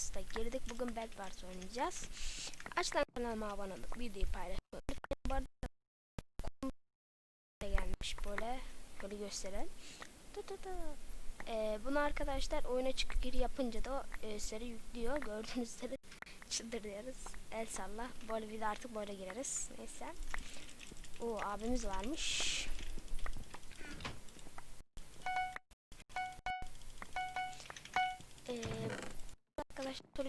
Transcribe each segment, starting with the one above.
Wars'a girdik. Bugün Bed Wars oynayacağız. Açılan kanalıma abone olup videoyu paylaşmayı unutmayın. Gelmiş böyle. Böyle gösteren. Tı tı tı. Ee, bunu arkadaşlar oyuna çıkıp gir yapınca da e, seri yüklüyor. Gördüğünüz üzere çıldırıyoruz. El salla. Böyle video artık böyle gireriz. Neyse. O abimiz varmış. Arkadaşlar soru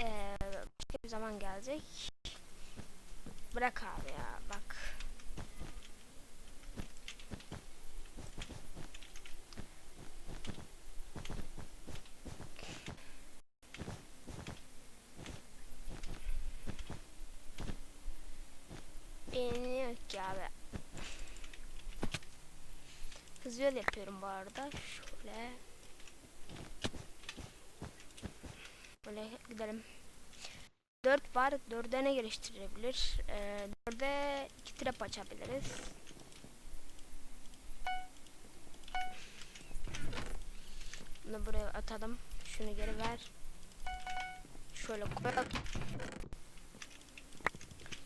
ee, bir zaman gelecek. Bırak abi ya bak. Beğeniyor ki abi. Hızlı yapıyorum bu arada. Şöyle. Böyle gidelim. 4 var. 4'e ne geliştirebilir? Ee, 4'e 2 trap açabiliriz. Bunu buraya atalım. Şunu geri ver. Şöyle koyalım.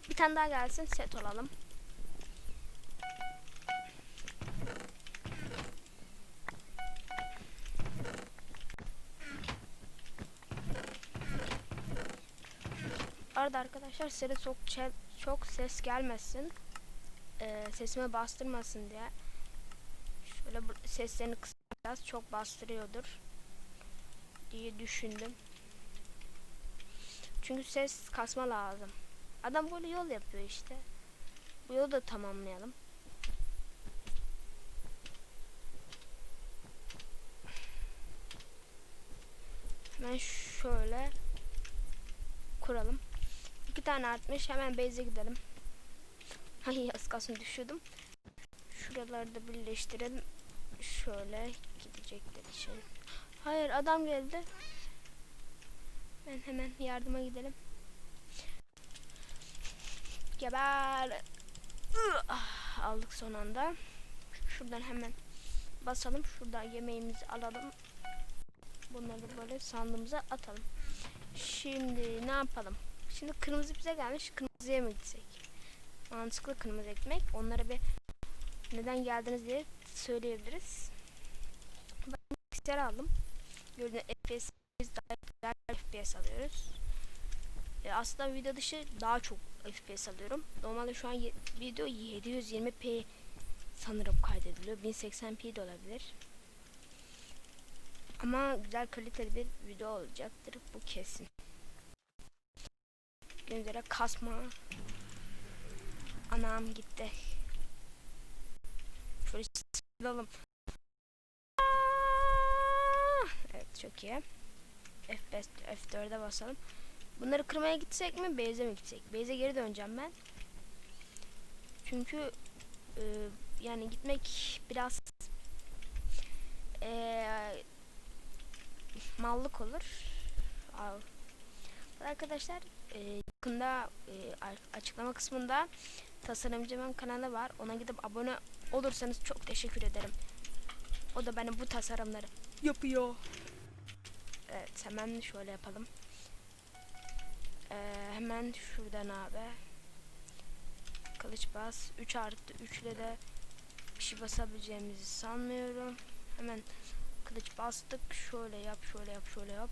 Bir tane daha gelsin. Set olalım. Arada arkadaşlar size çok çok ses gelmesin. Ee, sesime bastırmasın diye. Şöyle seslerini kısacağız. Çok bastırıyordur diye düşündüm. Çünkü ses kasma lazım. Adam böyle yol yapıyor işte. Bu yolu da tamamlayalım. Hemen şöyle kuralım. İki tane artmış. Hemen base'e gidelim. Ay az kalsın düşüyordum. Şuraları da birleştirelim. Şöyle gidecekler için. Hayır adam geldi. Ben hemen yardıma gidelim. Geber. Ah, Aldık son anda. Şuradan hemen basalım. Şuradan yemeğimizi alalım. Bunları böyle sandığımıza atalım. Şimdi ne yapalım? Şimdi kırmızı bize gelmiş. Kırmızıya mı gitsek? Mantıklı kırmızı ekmek. Onlara bir neden geldiniz diye söyleyebiliriz. Ben bilgisayar aldım. Gördüğünüz FPS biz daha güzel FPS alıyoruz. E, aslında video dışı daha çok FPS alıyorum. Normalde şu an video 720p sanırım kaydediliyor. 1080p de olabilir. Ama güzel kaliteli bir video olacaktır bu kesin. Göndere kasma. Anam gitti. Şöyle sıçrayalım. Evet çok iyi. F5, F4'e basalım. Bunları kırmaya gitsek mi? Base'e mi gitsek? Base'e geri döneceğim ben. Çünkü e, yani gitmek biraz e, mallık olur. Arkadaşlar e, yakında e, açıklama kısmında tasarımcımın kanalı var. Ona gidip abone olursanız çok teşekkür ederim. O da bana bu tasarımları yapıyor. Evet hemen şöyle yapalım. Ee, hemen şuradan abi. Kılıç bas. 3 artı 3 ile de bir şey basabileceğimizi sanmıyorum. Hemen kılıç bastık. Şöyle yap, şöyle yap, şöyle yap.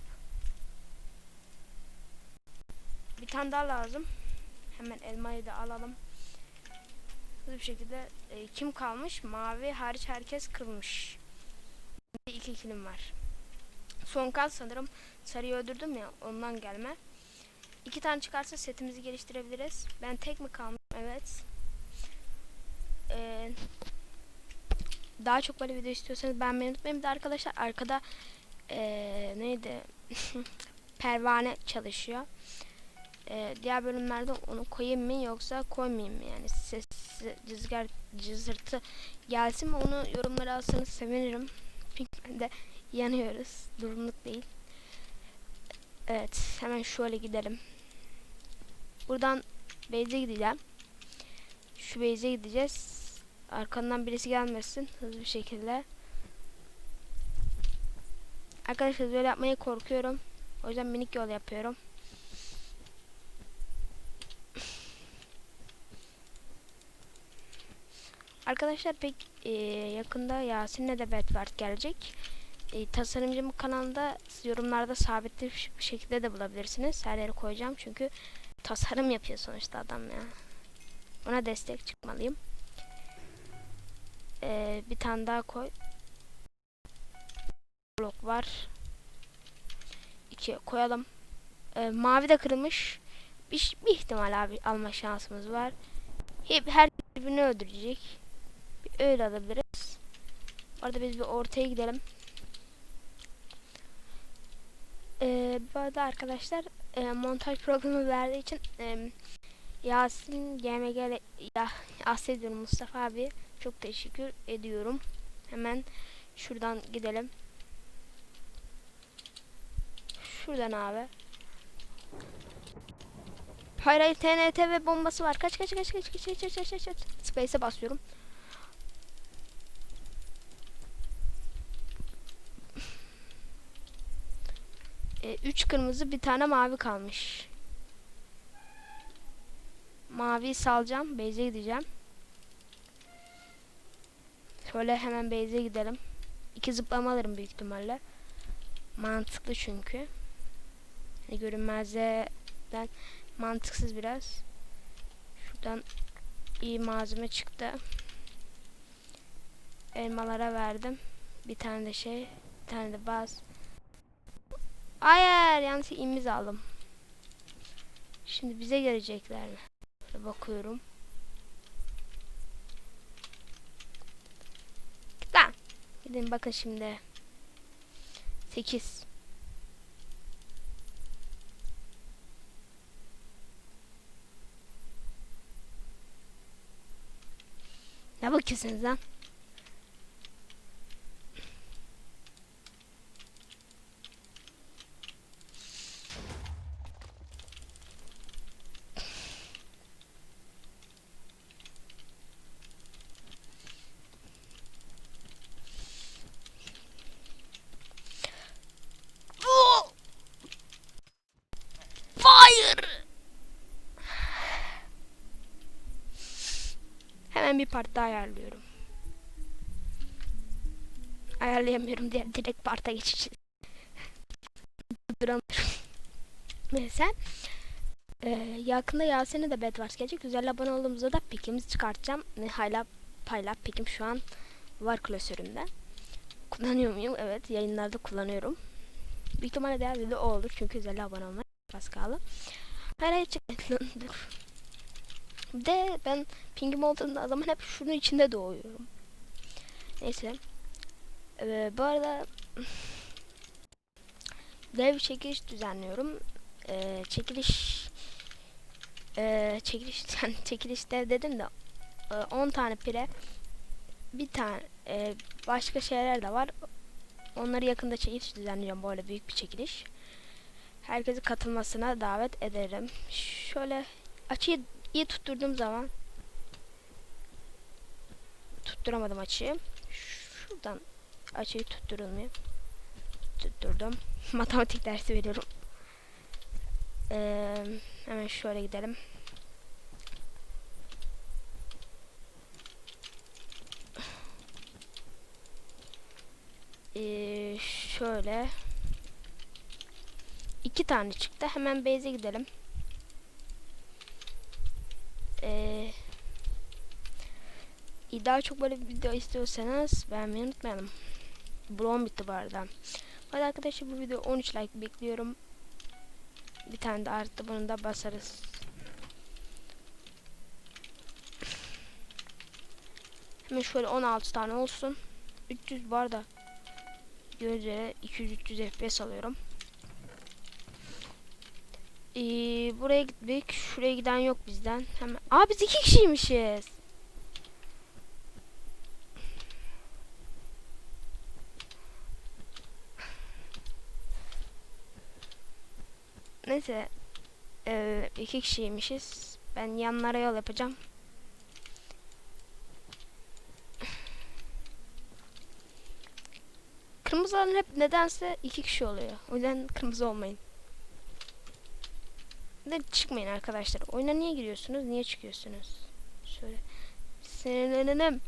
Bir tane daha lazım. Hemen elmayı da alalım. Hızlı bir şekilde e, kim kalmış? Mavi hariç herkes. Bir iki kilim var. Son kal sanırım sarıyı öldürdüm ya ondan gelme. İki tane çıkarsa setimizi geliştirebiliriz. Ben tek mi kalmış? Evet. Ee, daha çok böyle video istiyorsanız beğenmeyi unutmayın. Bir de arkadaşlar arkada ee, neydi? Pervane çalışıyor. Ee, diğer bölümlerde onu koyayım mı yoksa koymayayım mı? Yani ses cızgar cızırtı gelsin mi onu yorumlara alsanız sevinirim. Çünkü ben de yanıyoruz. Durumluk değil. Evet hemen şöyle gidelim. Buradan base'e gideceğim. Şu base'e gideceğiz. Arkandan birisi gelmesin hızlı bir şekilde. Arkadaşlar böyle yapmaya korkuyorum. O yüzden minik yol yapıyorum. Arkadaşlar pek e, yakında Yasin'le de Bedwars gelecek. E, tasarımcım kanalında yorumlarda sabitli bir şekilde de bulabilirsiniz. Her yere koyacağım çünkü tasarım yapıyor sonuçta adam ya. Ona destek çıkmalıyım. E, bir tane daha koy. Blok var. İki koyalım. E, mavi de kırılmış. Bir, bir ihtimal abi alma şansımız var. Hep her birbirini öldürecek. Öyle alabiliriz. Orada biz bir ortaya gidelim. Ee, bu arada arkadaşlar e, montaj programı verdiği için e, Yasin GMG ya Asya diyorum Mustafa abi çok teşekkür ediyorum. Hemen şuradan gidelim. Şuradan abi. Hayır hayır TNT ve bombası var. Kaç kaç kaç kaç kaç kaç kaç kaç kaç. Space'e basıyorum. E, üç kırmızı bir tane mavi kalmış. Maviyi salacağım. Base'e gideceğim. Şöyle hemen base'e gidelim. İki zıplama alırım büyük ihtimalle. Mantıklı çünkü. Hani görünmezden mantıksız biraz. Şuradan iyi malzeme çıktı. Elmalara verdim. Bir tane de şey, bir tane de baz. Hayır, yanlış imiz aldım. Şimdi bize gelecekler mi? Şöyle bakıyorum. Lan. Gidin bakın şimdi. 8 Ne bakıyorsunuz lan? Hemen bir part daha ayarlıyorum. Ayarlayamıyorum diye direkt parta geçeceğiz. Duramıyorum. Neyse. Ee, yakında Yasin'e de Bedwars gelecek. Güzel abone olduğumuzda da pikimizi çıkartacağım. Ne hala payla pikim şu an var klasörümde. Kullanıyor muyum? Evet yayınlarda kullanıyorum. Büyük ihtimalle diğer video o olur. Çünkü güzel abone olmak az kaldı. Hayır hayır çık. De ben pingim olduğunda zaman hep şunun içinde doğuyorum. Neyse. Ee, bu arada dev çekiliş düzenliyorum. Ee, çekiliş ee, çekiliş yani çekiliş dev dedim de e, 10 tane pire bir tane e, başka şeyler de var. Onları yakında çekiliş düzenleyeceğim böyle büyük bir çekiliş. Herkesi katılmasına davet ederim. Şöyle açıyı iyi tutturduğum zaman tutturamadım açıyı. Şuradan açıyı tutturulmuyor. Tutturdum. Matematik dersi veriyorum. Ee, hemen şöyle gidelim. Ee, şöyle iki tane çıktı. Hemen base'e gidelim. Ee, daha çok böyle bir video istiyorsanız beğenmeyi unutmayalım. Bloğum bitti bu arada. Hadi arkadaşlar bu video 13 like bekliyorum. Bir tane de arttı bunu da basarız. Hemen şöyle 16 tane olsun. 300 var da göre 200-300 FPS alıyorum. Ee, buraya gitmek. Şuraya giden yok bizden. Hemen. Aa biz iki kişiymişiz. Neyse. Ee, iki kişiymişiz. Ben yanlara yol yapacağım. Kırmızıların hep nedense iki kişi oluyor. O yüzden kırmızı olmayın. De çıkmayın arkadaşlar. Oyuna niye giriyorsunuz? Niye çıkıyorsunuz? Şöyle. Sinirlenim.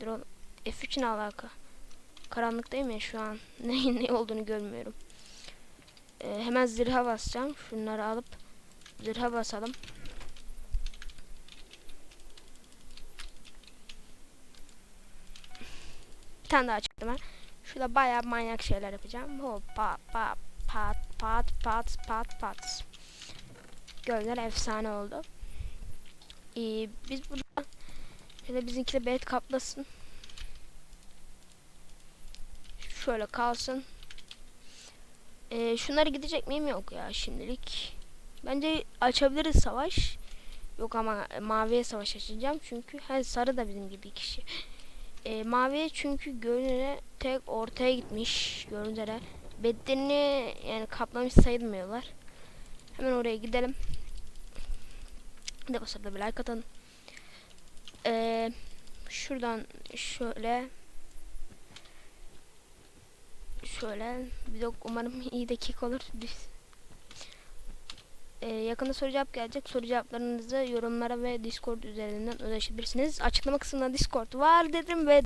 Dur oğlum. F3 ne alaka? Karanlıktayım ya şu an. Ne, ne olduğunu görmüyorum. Ee, hemen zırha basacağım. Şunları alıp zırha basalım. Bir tane daha çıktı ben. Şurada bayağı manyak şeyler yapacağım. Hoppa pat pat pat pat pat pat. Göller efsane oldu. Ee, biz burada şöyle bizimki de bet kaplasın. Şöyle kalsın. Ee, şunları gidecek miyim? Yok ya şimdilik. Bence açabiliriz savaş. Yok ama maviye savaş açacağım. Çünkü her sarı da bizim gibi kişi. Ee, maviye çünkü görünene tek ortaya gitmiş. Gördüğünüz üzere. Bedenini yani kaplamış sayılmıyorlar. Hemen oraya gidelim. De bu sırada bir like atın. Ee, şuradan şöyle şöyle bir de umarım iyi dakika olur. Ee, yakında soru cevap gelecek. Soru cevaplarınızı yorumlara ve Discord üzerinden ulaşabilirsiniz. Açıklama kısmında Discord var dedim ve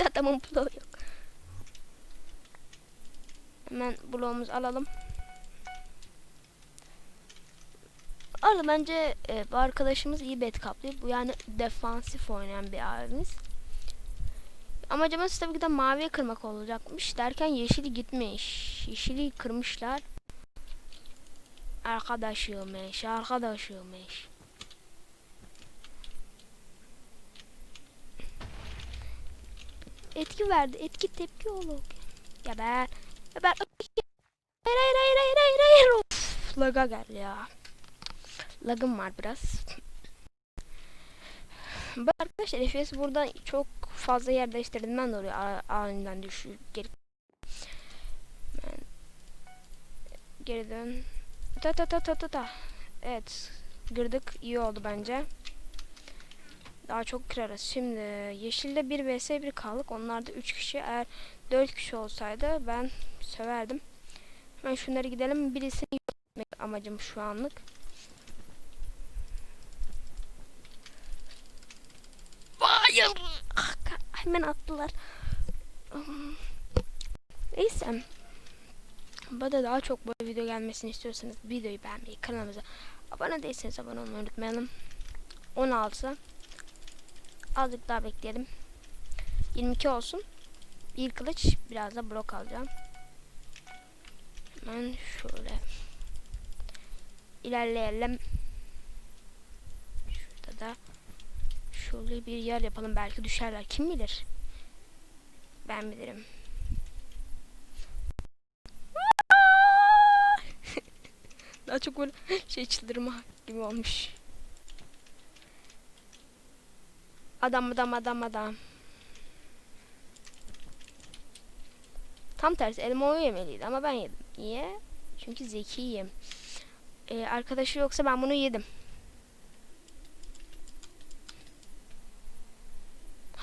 Adamın bloğu yok. Hemen bloğumuzu alalım. Arada bence e, bu arkadaşımız iyi bet kaplıyor. Bu yani defansif oynayan bir abimiz. Amacımız tabii ki de maviye kırmak olacakmış. Derken yeşili gitmiş. Yeşili kırmışlar. Arkadaşıymış, arkadaşıymış. Etki verdi. Etki tepki olur. Geber. Geber. Hayır hayır hayır hayır hayır hayır. Of, laga geldi ya. Lagım var biraz. Bu arkadaşlar FPS burada çok fazla yer değiştirdiğinden dolayı aniden düşüyor. Geri ben geri dön. Ta ta ta ta ta ta. Evet. Girdik. iyi oldu bence. Daha çok kırarız. Şimdi yeşilde 1 vs 1 kaldık. Onlarda 3 kişi. Eğer 4 kişi olsaydı ben söverdim. Hemen şunları gidelim. Birisini yok etmek amacım şu anlık. Hayır. Ah, Hemen attılar. Neyse. Burada daha çok böyle video gelmesini istiyorsanız videoyu beğenmeyi, kanalımıza abone değilseniz abone olmayı unutmayalım. 16. Azıcık daha bekleyelim. 22 olsun. Bir kılıç, biraz da blok alacağım. Hemen şöyle ilerleyelim. Şurada da şöyle bir yer yapalım. Belki düşerler. Kim bilir? Ben bilirim. Daha çok böyle şey çıldırma gibi olmuş. Adam adam adam adam. Tam tersi elma o yemeliydi ama ben yedim. Niye? Çünkü zekiyim. Ee, arkadaşı yoksa ben bunu yedim.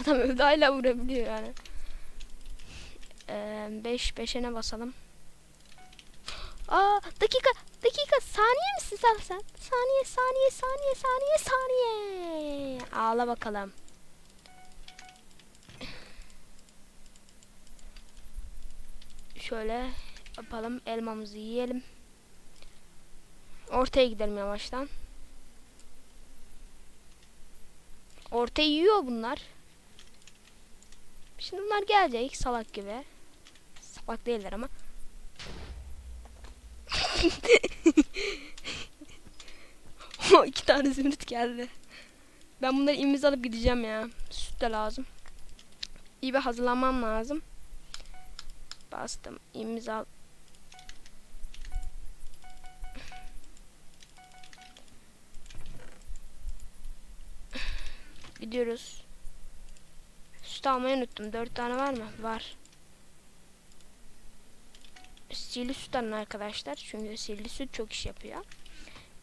Adam öldü hala vurabiliyor yani. 5 ee, 5'e ne basalım? Aa dakika dakika saniye misin sen sen? Saniye saniye saniye saniye saniye. Ağla bakalım. Şöyle yapalım elmamızı yiyelim. Ortaya gidelim yavaştan. Ortaya yiyor bunlar. Şimdi bunlar gelecek salak gibi. Salak değiller ama. o iki tane zümrüt geldi. Ben bunları imiz alıp gideceğim ya. Süt de lazım. İyi bir hazırlanmam lazım. Bastım. İmiz al. Gidiyoruz. Süt almayı unuttum. Dört tane var mı? Var. Sihirli süt alın arkadaşlar. Çünkü sihirli süt çok iş yapıyor.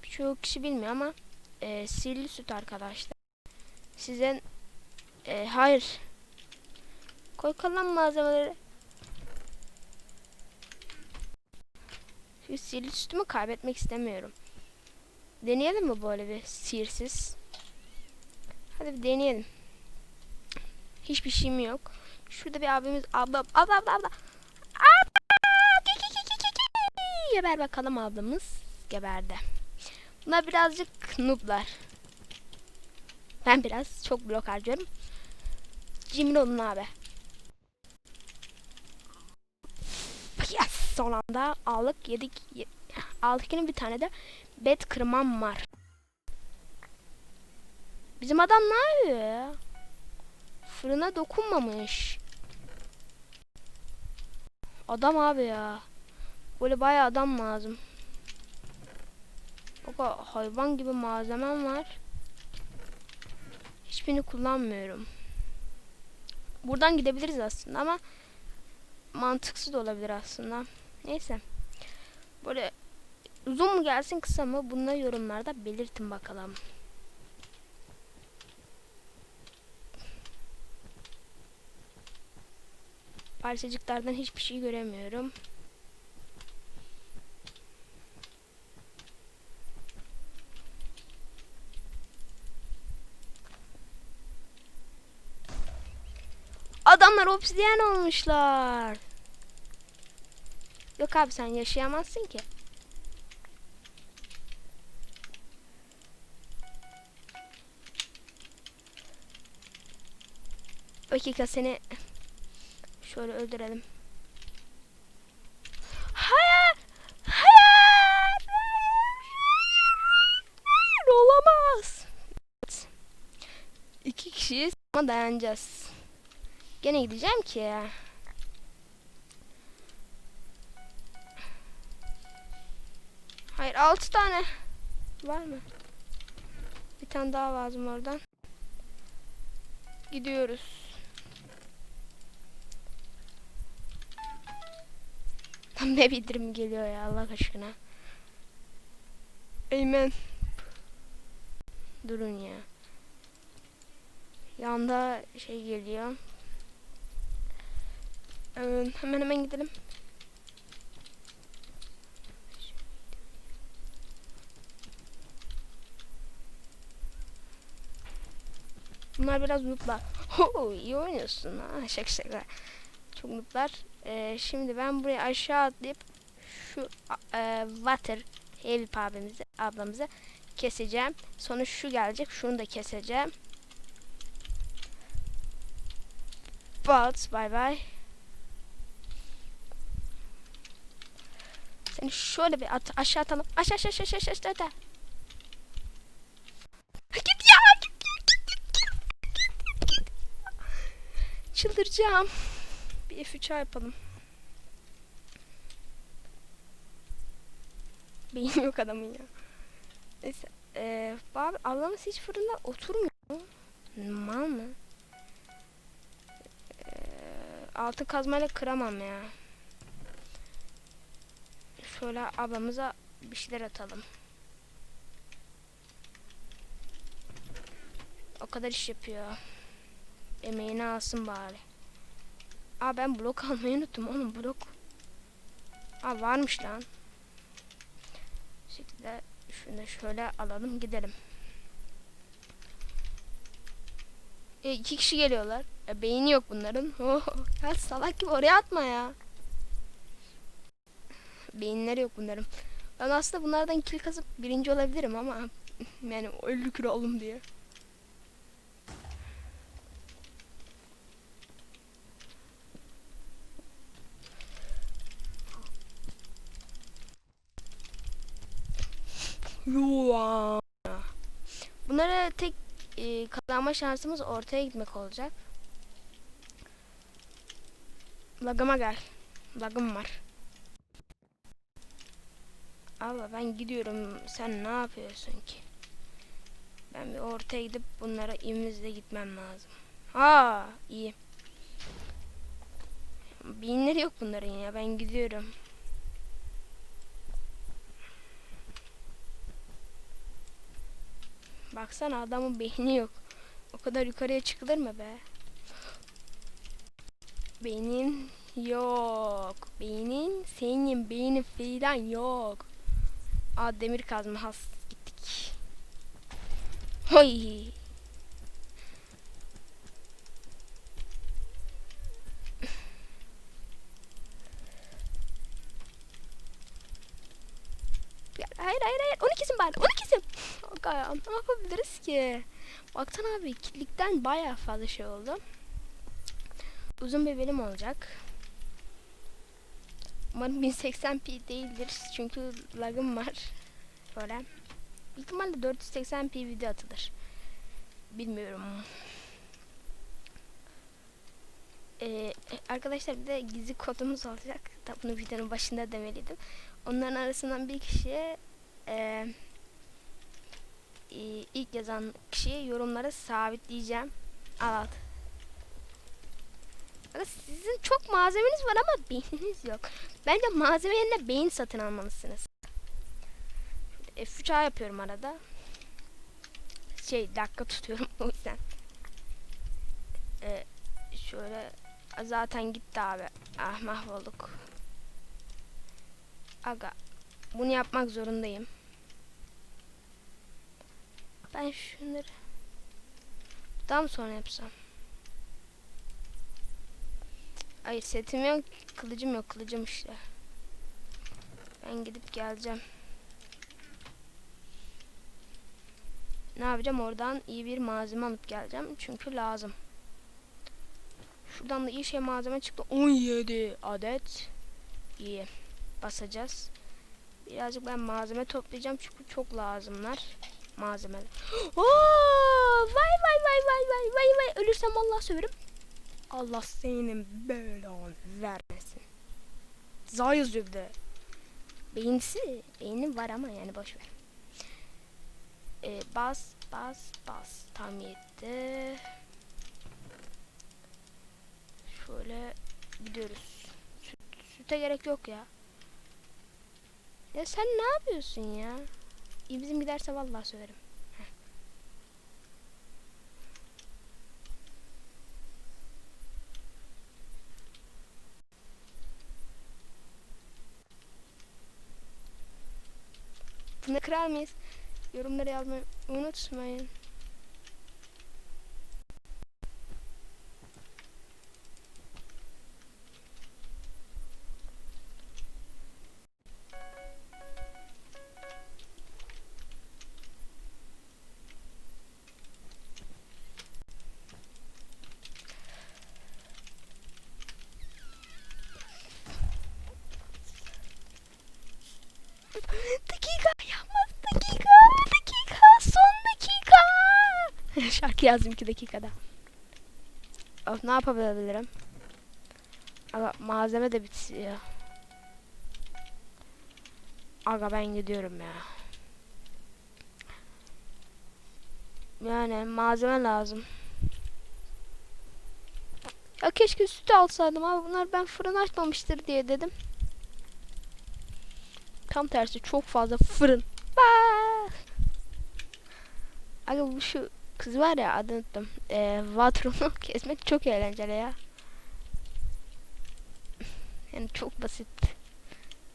Birçok kişi bilmiyor ama e, sihirli süt arkadaşlar. Sizin e, hayır Koy kalan malzemeleri. Sihirli sütümü kaybetmek istemiyorum. Deneyelim mi böyle bir sihirsiz? Hadi bir deneyelim. Hiçbir şeyim yok. Şurada bir abimiz abla abla abla abla. Geber bakalım ablamız. Geberdi. Bunlar birazcık nooblar. Ben biraz çok blok harcıyorum. Cimri olun abi. Son anda aldık yedik. Ye aldık bir tane de bet kırmam var. Bizim adam ne yapıyor ya? Fırına dokunmamış. Adam abi ya. Böyle bayağı adam lazım. Bak hayvan gibi malzemem var. Hiçbirini kullanmıyorum. Buradan gidebiliriz aslında ama mantıksız da olabilir aslında. Neyse. Böyle uzun mu gelsin kısa mı bunları yorumlarda belirtin bakalım. Parçacıklardan hiçbir şey göremiyorum. Adamlar obsidiyen olmuşlar. Yok abi sen yaşayamazsın ki. Dakika seni şöyle öldürelim. Hayır! Hayır! Hayır! Olamaz. İki kişiyiz ama dayanacağız. Gene gideceğim ki ya. Hayır altı tane. Var mı? Bir tane daha lazım oradan. Gidiyoruz. Tam ne bildirim geliyor ya Allah aşkına. Amen. Durun ya. Yanda şey geliyor. Ee, hemen hemen gidelim. Bunlar biraz nooblar. Ho, iyi oynuyorsun ha. Şaka şaka. Çok nooblar. Ee, şimdi ben buraya aşağı atlayıp şu e, water Help abimizi, ablamızı keseceğim. Sonra şu gelecek. Şunu da keseceğim. But bye bye. Seni şöyle bir at aşağı atalım. Aşağı aşağı aşağı aşağı. aşağı. Çıldıracağım. Bir F3 yapalım. Beyin yok adamın ya. Neyse. Ee, abi ablamız hiç fırında oturmuyor. Mal mı? Ee, altı kazmayla kıramam ya. Şöyle ablamıza bir şeyler atalım. O kadar iş yapıyor. Emeğini alsın bari. Aa ben blok almayı unuttum oğlum blok. Aa varmış lan. Bu şekilde şunu şöyle alalım gidelim. E, iki kişi geliyorlar. E, beyni yok bunların. Oh, ya salak gibi oraya atma ya. Beyinleri yok bunların. Ben aslında bunlardan kill kazıp birinci olabilirim ama yani ölü kür oğlum diye. Yuva. Bunlara tek e, kazanma şansımız ortaya gitmek olacak. Lagıma gel. Lagım var. Abla ben gidiyorum. Sen ne yapıyorsun ki? Ben bir ortaya gidip bunlara ivmizle gitmem lazım. Ha iyi. Beyinleri yok bunların ya. Ben gidiyorum. Baksana adamın beyni yok. O kadar yukarıya çıkılır mı be? Beynin yok. Beynin senin beynin filan yok. Aa demir kazma has gittik. Hoy. Hayır hayır hayır 12'sin bari 12'sin. Ya, ne yapabiliriz ki? Baksana abi kitlikten bayağı fazla şey oldu. Uzun bir olacak. Umarım 1080p değildir çünkü lagım var. Böyle. Büyük ihtimalle 480p video atılır. Bilmiyorum. Ee, arkadaşlar bir de gizli kodumuz olacak. Bunu videonun başında demeliydim. Onların arasından bir kişiye e, e, ilk yazan kişiye yorumlara sabitleyeceğim. Al al. Sizin çok malzemeniz var ama beyniniz yok. Bence malzeme yerine beyin satın almalısınız. F3A yapıyorum arada. Şey dakika tutuyorum o yüzden. Ee, şöyle zaten gitti abi. Ah mahvolduk. Aga bunu yapmak zorundayım. Ben şunları mı sonra yapsam? Ay setim yok, kılıcım yok, kılıcım işte. Ben gidip geleceğim. Ne yapacağım? Oradan iyi bir malzeme alıp geleceğim. Çünkü lazım. Şuradan da iyi şey malzeme çıktı. 17 adet. İyi. Basacağız. Birazcık ben malzeme toplayacağım çünkü çok lazımlar. Malzemeler. Oo! Vay vay vay vay vay vay vay. Ölürsem Allah söverim. Allah senin belanı vermesin. Za yazıyor. Beyinsi. Beynim var ama yani boş ver. Ee, bas bas bas. Tam yetti. Şöyle gidiyoruz. Süt, süte gerek yok ya. Ya sen ne yapıyorsun ya? İyi bizim giderse vallahi söylerim. Bunu kırar mıyız? Yorumlara yazmayı unutmayın. Yazdım 2 dakikada. Of, ne yapabilirim? Aga malzeme de bitiyor. Aga ben gidiyorum ya. Yani malzeme lazım. Ya keşke sütü alsaydım abi. Bunlar ben fırın açmamıştır diye dedim. Tam tersi çok fazla fırın. Bak. Aga bu şu kız var ya adını unuttum. Ee, Vatron'u kesmek çok eğlenceli ya. Yani çok basit.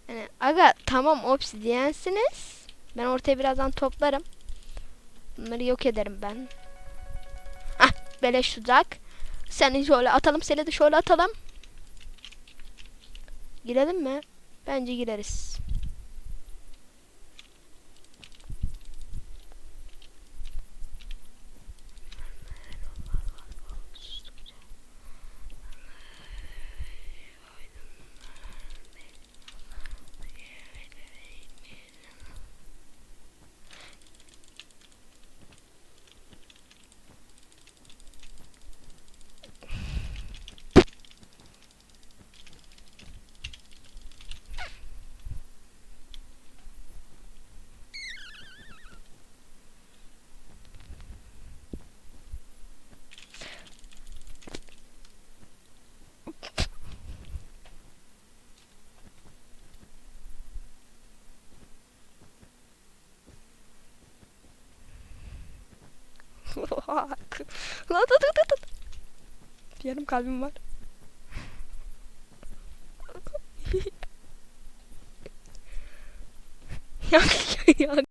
Yani aga tamam obsidiyensiniz. Ben ortaya birazdan toplarım. Bunları yok ederim ben. Hah beleş tuzak. Seni şöyle atalım seni de şöyle atalım. Girelim mi? Bence gireriz. fuck. Lan dur dur dur. Yarım kalbim var. yak yak.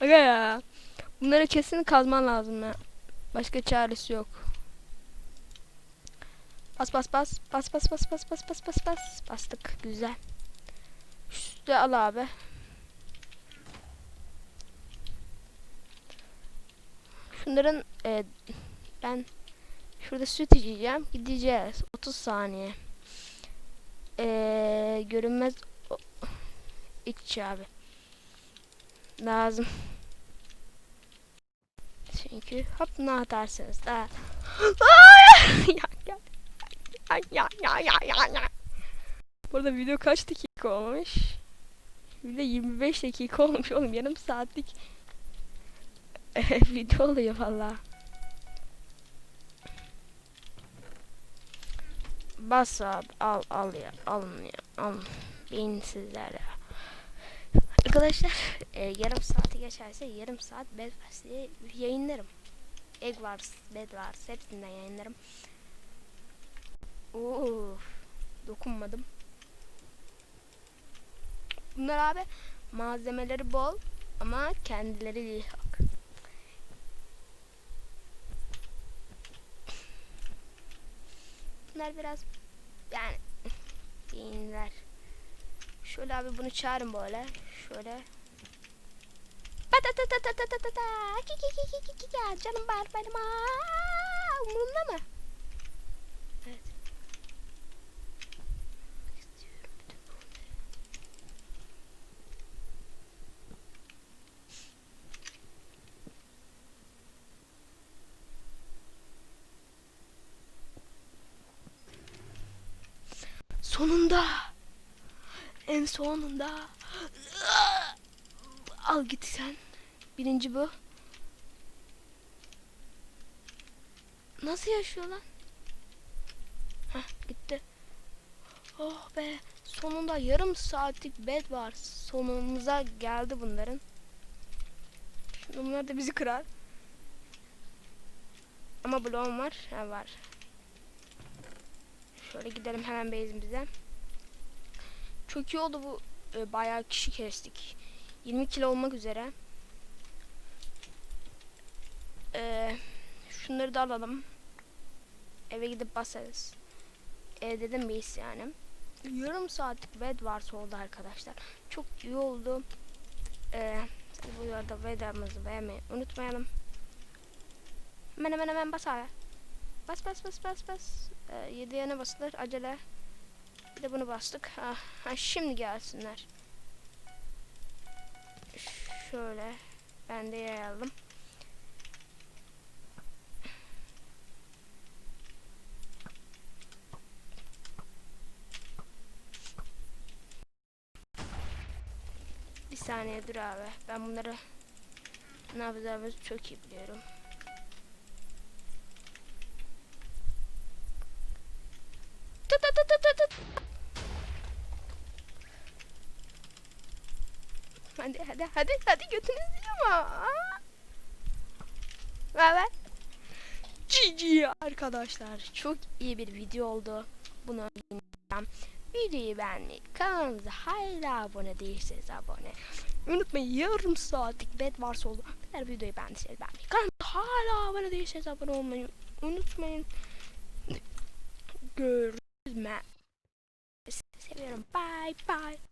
Aga ya. Bunları kesin kazman lazım ya. Başka çaresi yok. Bas bas bas. Bas bas bas bas bas bas bas bas. Bastık. Güzel. Üstü al abi. Şunların e, ben şurada süt içeceğim. Gideceğiz. 30 saniye. E, görünmez İç abi. Lazım. Çünkü hop ne atarsınız da. Burada video kaç dakika olmuş? Video 25 dakika olmuş oğlum yarım saatlik video oluyor valla. Bas abi al al ya ya alın beyinsizler ya. Arkadaşlar e, yarım saati geçerse yarım saat Bedwars'ı yayınlarım. Egg Wars, Bed Wars hepsinden yayınlarım. Uf, dokunmadım. Bunlar abi malzemeleri bol ama kendileri değil. Bunlar biraz yani beyinler. Şöyle abi bunu çağırın böyle. Şöyle. Patatatatatatatata. Canım var benim. Umurumda mı? Evet. İstiyorum bütün bunları. Sonunda. En sonunda. Al git sen. Birinci bu. Nasıl yaşıyor lan? Heh gitti. Oh be. Sonunda yarım saatlik bed var. Sonumuza geldi bunların. Bunlar da bizi kırar. Ama bloğum var. Ha var. Şöyle gidelim hemen base'imize. Çok iyi oldu bu. E, bayağı kişi kestik. 20 kilo olmak üzere. Ee, şunları da alalım. Eve gidip basarız. Ev dedim biz yani. Yarım saatlik bed varsa oldu arkadaşlar. Çok iyi oldu. Ee, bu arada vedamızı beğenmeyi unutmayalım. Hemen hemen hemen bas abi. Bas bas bas bas bas. Ee, yediğine basılır acele. Bir de bunu bastık. Ha, ha şimdi gelsinler. Şöyle. Ben de yayalım. Bir saniye dur abi. Ben bunları ne yapacağımızı çok iyi biliyorum. Hadi hadi hadi götünüz ama. Aa. Ver. GG arkadaşlar. Çok iyi bir video oldu. Bunu yayınlayacağım. Videoyu beğenmeyi, kanalımıza hala abone değilseniz abone. Unutmayın yarım saatlik bed varsa oldu. Eğer videoyu beğendiyseniz beğenmeyi, kanalımıza hala abone değilseniz abone olmayı unutmayın. Görüşürüz. Seviyorum. Bye bye.